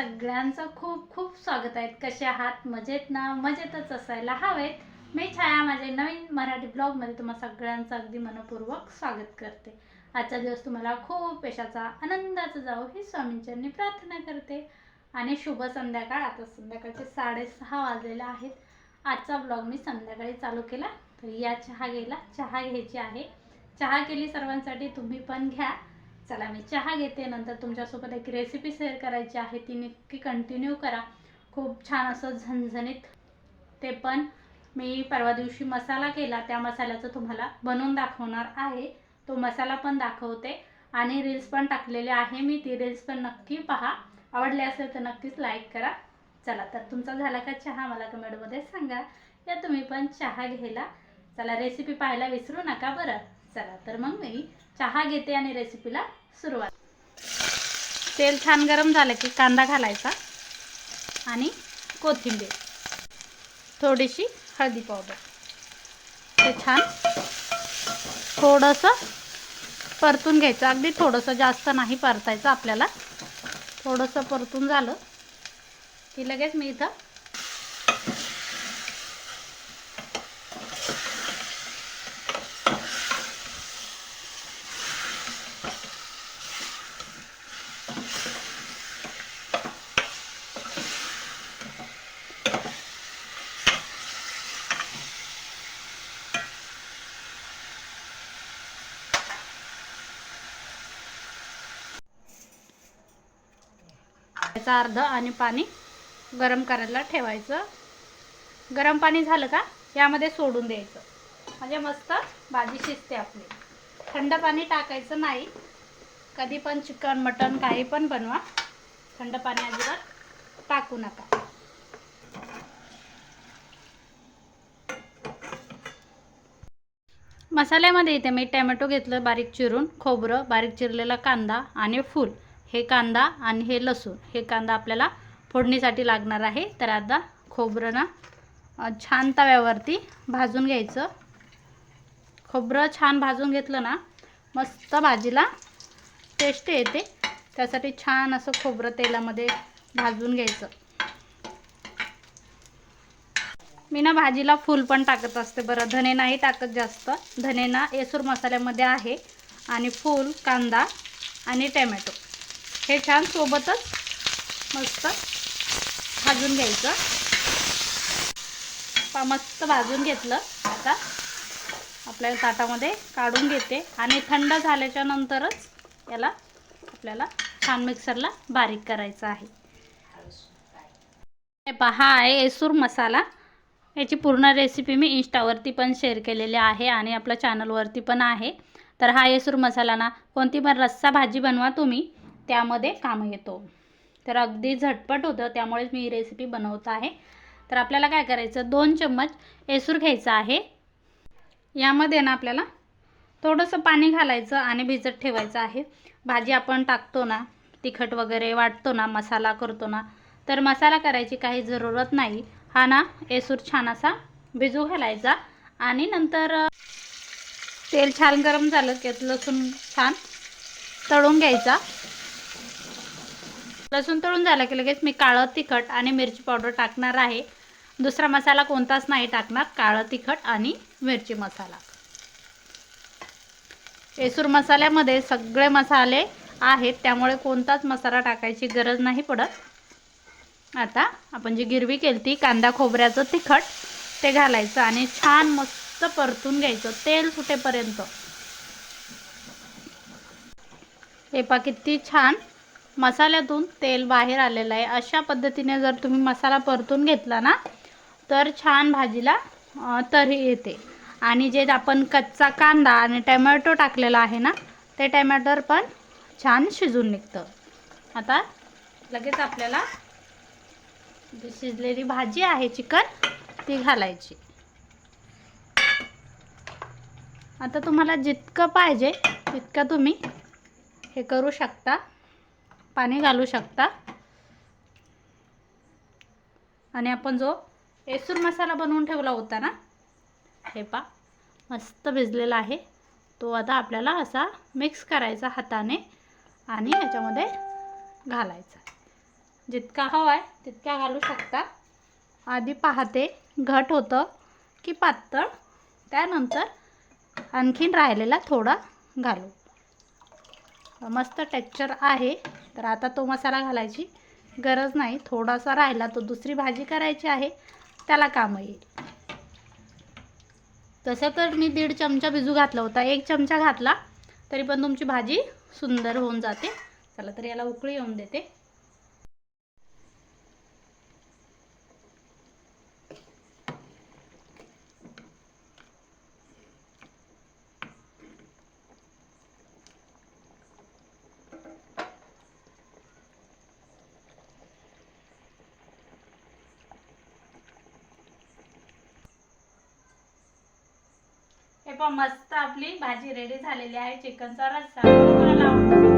सगळ्यांचं खूप खूप स्वागत आहे कसे आहात? मजेत ना? मजेतच असायला हवेत. मी छाया माझ्या नवीन मराठी ब्लॉगमध्ये तुम्हा सगळ्यांचं अगदी मनपूर्वक स्वागत करते. आजचा दिवस तुम्हाला खूप यशाचा आनंदाचा जावो ही स्वामींच्यांनी प्रार्थना करते. आणि शुभ संध्याकाळ. आता संध्याकाळचे साडेसहा वाजलेले आहेत. आजचा ब्लॉग मी संध्याकाळी चालू केला. तर या चहा गेला चहा घ्यायची आहे. चहा केली सर्वांसाठी तुम्ही पण घ्या. चला मी चहा घेते नंतर तुमच्यासोबत एक रेसिपी शेअर करायची आहे ती नक्की कंटिन्यू करा. खूप छान असं झणझणीत ते पण. मी परवा दिवशी मसाला केला त्या मसाल्याचं तुम्हाला बनवून दाखवणार आहे. तो मसाला पण दाखवते. आणि रील्स पण टाकलेले आहे मी ती रील्स पण नक्की पहा. आवडले असेल तर नक्कीच लाईक करा. चला तर तुमचा झाला का चहा? मला कमेंटमध्ये सांगा. या तुम्ही पण चहा घ्यायला. चला रेसिपी पाहायला विसरू नका बरं. चला तर मग मी चहा घेते आणि रेसिपीला सुरुवात. तेल छान गरम झालं की कांदा घालायचा आणि कोथिंबीर. थोडीशी हळदी पावडर. ते छान थोडंसं परतून घ्यायचं. अगदी थोडंसं जास्त नाही परतायचं आपल्याला. थोडंसं परतून झालं की लगेच मी इथं त्याचा अर्ध आणि पाणी गरम करायला ठेवायचं. गरम पाणी झालं का? यामध्ये सोडून द्यायचं. म्हणजे मस्त भाजी शिजते आपली. थंड पाणी टाकायचं नाही. कधी पण चिकन मटन काही पण बनवा. थंड पाणी अजिबात टाकू नका. मसाल्यामध्ये इथे मी टॅमॅटो घेतलं बारीक चिरून खोबरं बारीक चिरलेला कांदा आणि फूल. हे कांदा आणि हे लसूण. हे कांदा आपल्याला फोडणीसाठी लागणार आहे. तर आता खोबरं ना छान तव्यावरती भाजून घ्यायचं. खोबरं छान भाजून घेतलं ना मस्त भाजीला टेस्ट येते. त्यासाठी छान असं खोबरं तेलामध्ये भाजून घ्यायचं. मी ना भाजीला फूल पण टाकत असते बरं. धने नाही टाकत जास्त. धने ना येसूर मसाल्यामध्ये आहे. आणि फूल कांदा आणि टॅमॅटो. हे छान सोबतच मस्त भाजून घ्यायचं. पा मस्त भाजून घेतलं. आता आपल्या ताटामध्ये काढून घेते. आणि थंड झाल्याच्या नंतरच याला आपल्याला छान मिक्सरला बारीक करायचं आहे. हे पहा आहे येसूर मसाला. याची पूर्ण रेसिपी मी इंस्टावरती पण शेअर केलेली आहे आणि आपल्या चॅनलवरती पण आहे. तर हा येसूर मसाला ना कोणती पण रस्सा भाजी बनवा तुम्ही. त्यामध्ये काम येतो. तर अगदी झटपट होतं त्यामुळेच मी ही रेसिपी बनवत आहे. तर आपल्याला काय करायचं? दोन चम्मच येसूर घ्यायचं आहे. यामध्ये ना आपल्याला थोडंसं पाणी घालायचं आणि भिजत ठेवायचं आहे. भाजी आपण टाकतो ना तिखट वगैरे वाटतो ना मसाला करतो ना तर मसाला करायची काही जरूरत नाही. हा ना एसूर छान असा भिजू घालायचा आणि नंतर तेल छान गरम झालं की लसूण छान तळून घ्यायचा. लसूण तळून झालं की लगेच मी काळं तिखट आणि मिरची पावडर टाकणार आहे. दुसरा मसाला कोणताच नाही टाकणार काळं तिखट आणि मिरची मसाला. येसूर मसाल्यामध्ये सगळे मसाले आहेत त्यामुळे कोणताच मसाला टाकायची गरज नाही पडत. आता आपण जी गिरवी केली ती कांदा खोबऱ्याचं तिखट ते घालायचं आणि छान मस्त परतून घ्यायचं तेल सुटेपर्यंत. हे पा किती छान मसाल्यातून तेल बाहेर आलेलं आहे. अशा पद्धतीने जर तुम्ही मसाला परतून घेतला ना तर छान भाजीला तरी येते. आणि जे आपण कच्चा कांदा आणि टमॅटो टाकलेला आहे ना ते टमॅटर पण छान शिजून निघतं. आता लगेच आपल्याला जी शिजलेली भाजी आहे चिकन ती घालायची. आता तुम्हाला जितकं पाहिजे तितकं तुम्ही हे करू शकता. पाणी घालू शकता. आणि आपण जो येसूर मसाला बनवून ठेवला होता ना हे पा मस्त भिजलेला आहे. तो आता आपल्याला असा मिक्स करायचा हाताने आणि याच्यामध्ये घालायचा. जितका हवा आहे तितका घालू शकता. आधी पाहते घट होतं की पातळ त्यानंतर आणखीन राहिलेला थोडा घालू. मस्त टेक्चर आहे. तर आता तो मसाला घालायची गरज नाही. थोडासा राहिला तो दुसरी भाजी करायची आहे त्याला कामं येईल. तसं तर मी दीड चमचा भिजू घातला होता. एक चमचा घातला तरी पण तुमची भाजी सुंदर होऊन जाते. चला तर याला उकळी येऊन देते. पहा मस्त आपली भाजी रेडी झालेली आहे. चिकनचा रस्सा. तुम्हाला आवडतो?